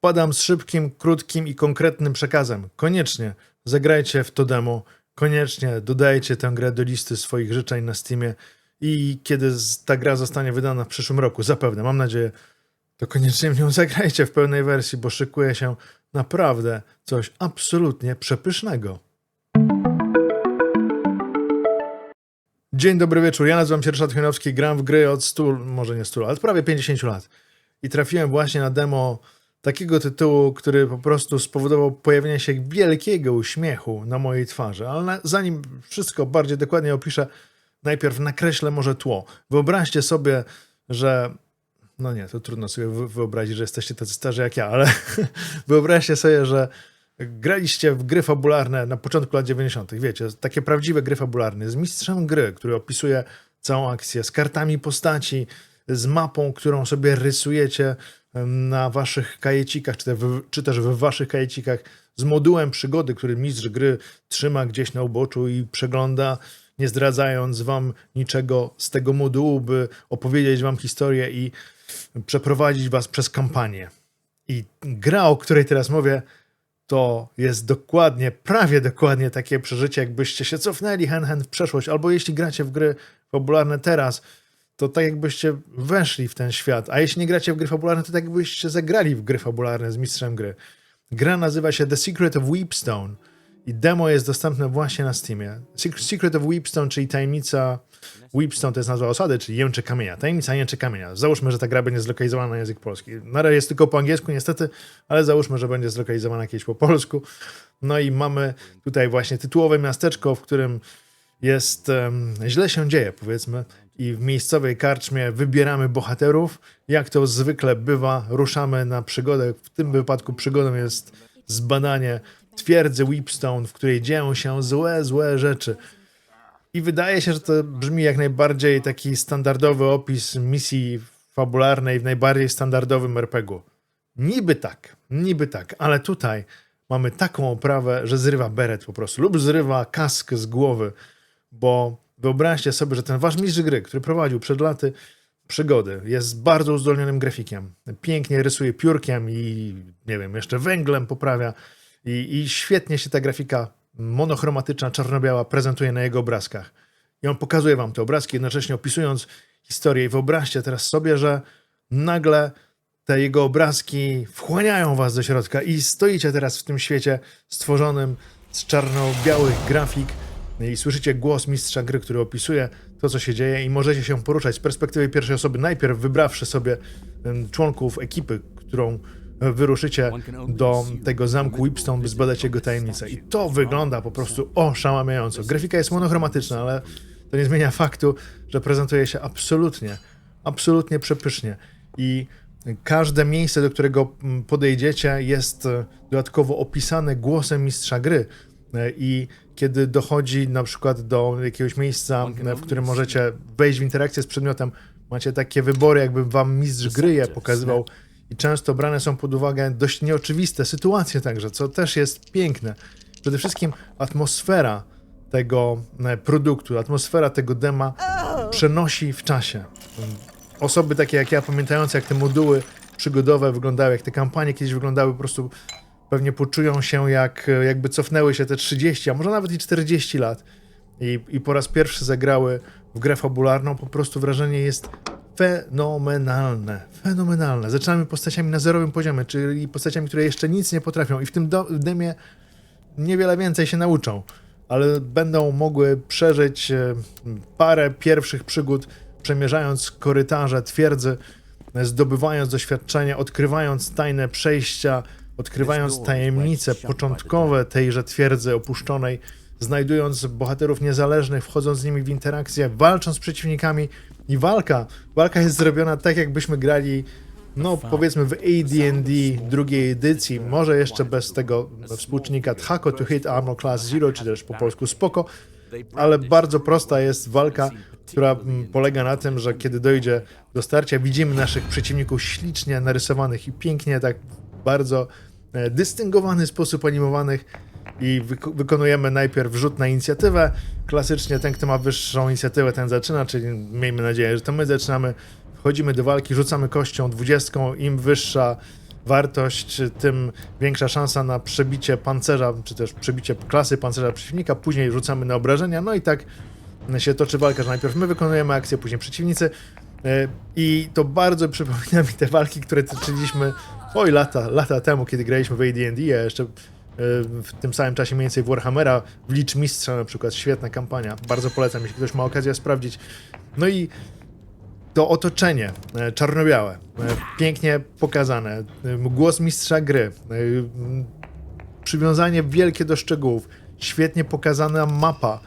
Wpadam z szybkim, krótkim i konkretnym przekazem. Koniecznie zagrajcie w to demo, koniecznie dodajcie tę grę do listy swoich życzeń na Steamie i kiedy ta gra zostanie wydana w przyszłym roku, zapewne, mam nadzieję, to koniecznie w nią zagrajcie w pełnej wersji, bo szykuje się naprawdę coś absolutnie przepysznego. Dzień dobry wieczór, ja nazywam się Ryszard Chojnowski, gram w gry od 100, może nie 100 lat, prawie 50 lat. I trafiłem właśnie na demo takiego tytułu, który po prostu spowodował pojawienie się wielkiego uśmiechu na mojej twarzy. Ale na, zanim wszystko bardziej dokładnie opiszę, najpierw nakreślę może tło. Wyobraźcie sobie, że no nie, to trudno sobie wy- wyobrazić, że jesteście tacy starzy jak ja, ale wyobraźcie sobie, że graliście w gry fabularne na początku lat 90. Wiecie, takie prawdziwe gry fabularne z mistrzem gry, który opisuje całą akcję, z kartami postaci, z mapą, którą sobie rysujecie na waszych kajecikach, czy, te czy też w waszych kajecikach, z modułem przygody, który mistrz gry trzyma gdzieś na uboczu i przegląda, nie zdradzając wam niczego z tego modułu, by opowiedzieć wam historię i przeprowadzić was przez kampanię. I gra, o której teraz mówię, to jest dokładnie, prawie dokładnie takie przeżycie, jakbyście się cofnęli hen hen w przeszłość, albo jeśli gracie w gry fabularne teraz, to tak jakbyście weszli w ten świat, a jeśli nie gracie w gry fabularne, to tak jakbyście zagrali w gry fabularne z mistrzem gry. Gra nazywa się The Secret of Weepstone i demo jest dostępne właśnie na Steamie. Secret- of Weepstone, czyli tajemnica Weepstone to jest nazwa osady, czyli jęczy kamienia. Tajemnica jęczy kamienia. Załóżmy, że ta gra będzie zlokalizowana na język polski. Na razie jest tylko po angielsku niestety, ale załóżmy, że będzie zlokalizowana kiedyś po polsku. No i mamy tutaj właśnie tytułowe miasteczko, w którym jest em, źle się dzieje, powiedzmy, i w miejscowej karczmie wybieramy bohaterów. Jak to zwykle bywa, ruszamy na przygodę. W tym wypadku przygodą jest zbadanie twierdzy Weepstone, w której dzieją się złe, złe rzeczy. I wydaje się, że to brzmi jak najbardziej taki standardowy opis misji fabularnej w najbardziej standardowym RPG-u. Niby tak, niby tak, ale tutaj mamy taką oprawę, że zrywa beret po prostu, lub zrywa kask z głowy, bo wyobraźcie sobie, że ten wasz mistrz gry, który prowadził przed laty przygody, jest bardzo uzdolnionym grafikiem. Pięknie rysuje piórkiem i nie wiem, jeszcze węglem poprawia i, i świetnie się ta grafika monochromatyczna, czarno-biała prezentuje na jego obrazkach. I on pokazuje wam te obrazki, jednocześnie opisując historię. I wyobraźcie teraz sobie, że nagle te jego obrazki wchłaniają was do środka i stoicie teraz w tym świecie stworzonym z czarno-białych grafik i słyszycie głos mistrza gry, który opisuje to, co się dzieje i możecie się poruszać z perspektywy pierwszej osoby, najpierw wybrawszy sobie członków ekipy, którą e, wyruszycie do tego zamku Whipstone, by zbadać jego tajemnicę. I to wygląda po prostu oszałamiająco. Grafika jest monochromatyczna, ale to nie zmienia faktu, że prezentuje się absolutnie, absolutnie przepysznie. I każde miejsce, do którego mm, podejdziecie, jest e, dodatkowo opisane głosem mistrza gry. E, I kiedy dochodzi na przykład do jakiegoś miejsca, e, w którym możecie wejść w interakcję z przedmiotem, macie takie wybory, jakby wam mistrz gry je pokazywał. I często brane są pod uwagę dość nieoczywiste sytuacje także, co też jest piękne. Przede wszystkim atmosfera tego e, produktu, atmosfera tego dema przenosi w czasie. Osoby takie jak ja, pamiętające jak te moduły przygodowe wyglądały, jak te kampanie kiedyś wyglądały, po prostu pewnie poczują się jak jakby cofnęły się te 30, a może nawet i 40 lat i, i po raz pierwszy zagrały w grę fabularną, po prostu wrażenie jest fenomenalne. Fenomenalne. Zaczynamy postaciami na zerowym poziomie, czyli postaciami, które jeszcze nic nie potrafią i w tym do, demie niewiele więcej się nauczą, ale będą mogły przeżyć e, parę pierwszych przygód, przemierzając korytarze twierdzy, e, zdobywając doświadczenie, odkrywając tajne przejścia, odkrywając tajemnice początkowe tejże twierdzy opuszczonej, znajdując bohaterów niezależnych, wchodząc z nimi w interakcję, walcząc z przeciwnikami i walka, walka jest zrobiona tak, jakbyśmy grali no powiedzmy w AD&D drugiej edycji, może jeszcze bez tego współczynnika Thaco to Hit Armor Class Zero, czy też po polsku Spoko, ale bardzo prosta jest walka, która polega na tym, że kiedy dojdzie do starcia, widzimy naszych przeciwników ślicznie narysowanych i pięknie, tak bardzo dystyngowany sposób animowanych i wyko- wykonujemy najpierw rzut na inicjatywę. Klasycznie ten, kto ma wyższą inicjatywę, ten zaczyna, czyli miejmy nadzieję, że to my zaczynamy. Wchodzimy do walki, rzucamy kością dwudziestką, im wyższa wartość, tym większa szansa na przebicie pancerza, czy też przebicie klasy pancerza przeciwnika. Później rzucamy na obrażenia, no i tak się toczy walka, że najpierw my wykonujemy akcję, później przeciwnicy. E, I to bardzo przypomina mi te walki, które toczyliśmy oj lata, lata temu, kiedy graliśmy w AD&D, a jeszcze e, w tym samym czasie mniej więcej w Warhammera, w Licz Mistrza na przykład, świetna kampania, bardzo polecam, jeśli ktoś ma okazję sprawdzić. No i to otoczenie e, czarno-białe, e, pięknie pokazane, głos mistrza gry, przywiązanie wielkie do szczegółów, świetnie pokazana mapa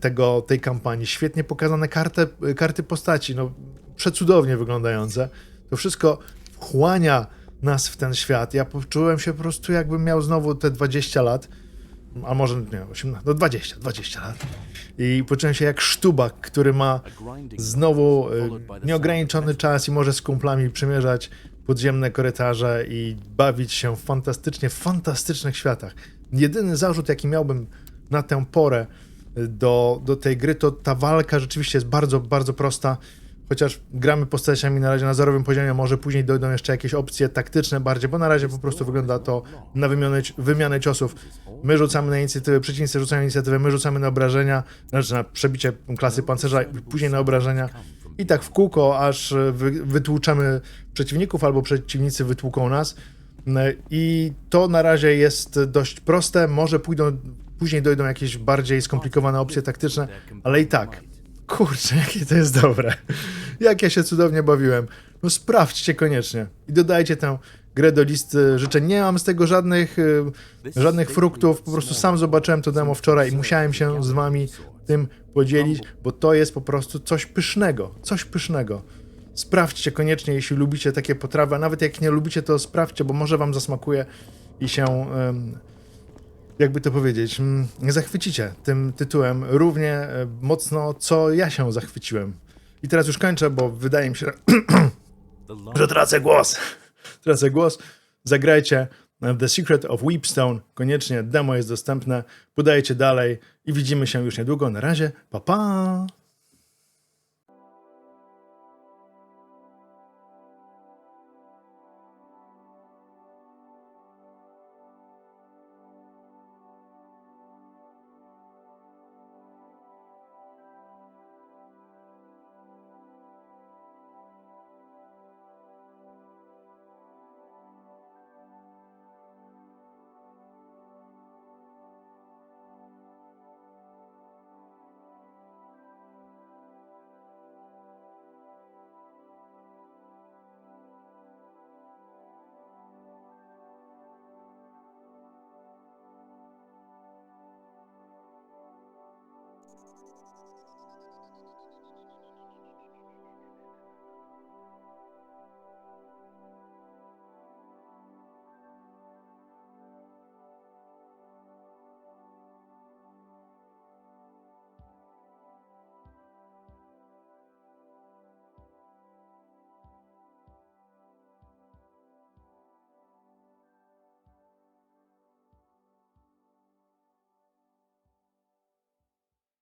tego, tej kampanii, świetnie pokazane karty, karty postaci, no przecudownie wyglądające. To wszystko wchłania nas w ten świat. Ja poczułem się po prostu jakbym miał znowu te 20 lat, a może nie, 18, no 20, 20 lat. I poczułem się jak sztubak, który ma znowu e, nieograniczony czas i może z kumplami przemierzać podziemne korytarze i bawić się fantastycznie w fantastycznych światach. Jedyny zarzut, jaki miałbym na tę porę do, do tej gry, to ta walka rzeczywiście jest bardzo, bardzo prosta. Chociaż gramy postaciami na razie na zerowym poziomie, może później dojdą jeszcze jakieś opcje taktyczne bardziej, bo na razie po prostu wygląda to na wymianę, wymianę ciosów. My rzucamy na inicjatywę, przeciwnicy rzucają inicjatywę, my rzucamy na obrażenia, znaczy na przebicie klasy pancerza, później na obrażenia. I tak w kółko, aż wy, przeciwników, albo przeciwnicy wytłuką nas. I to na razie jest dość proste. Może pójdą, później dojdą jakieś bardziej skomplikowane opcje taktyczne, ale i tak. Kurczę, jakie to jest dobre. Jak ja się cudownie bawiłem. No sprawdźcie koniecznie. I dodajcie tę grę do listy życzeń. Nie mam z tego żadnych, y, żadnych fruktów. Po prostu sam zobaczyłem to demo wczoraj i musiałem się z wami tym podzielić, bo to jest po prostu coś pysznego. Coś pysznego. Sprawdźcie koniecznie, jeśli lubicie takie potrawy, a nawet jak nie lubicie, to sprawdźcie, bo może wam zasmakuje i się, jakby to powiedzieć, mm, zachwycicie tym tytułem równie e, mocno, co ja się zachwyciłem. I teraz już kończę, bo wydaje mi się, że tracę głos. Tracę głos. Zagrajcie The Secret of Weepstone. Koniecznie demo jest dostępne. Podajcie dalej i widzimy się już niedługo. Na razie, pa pa!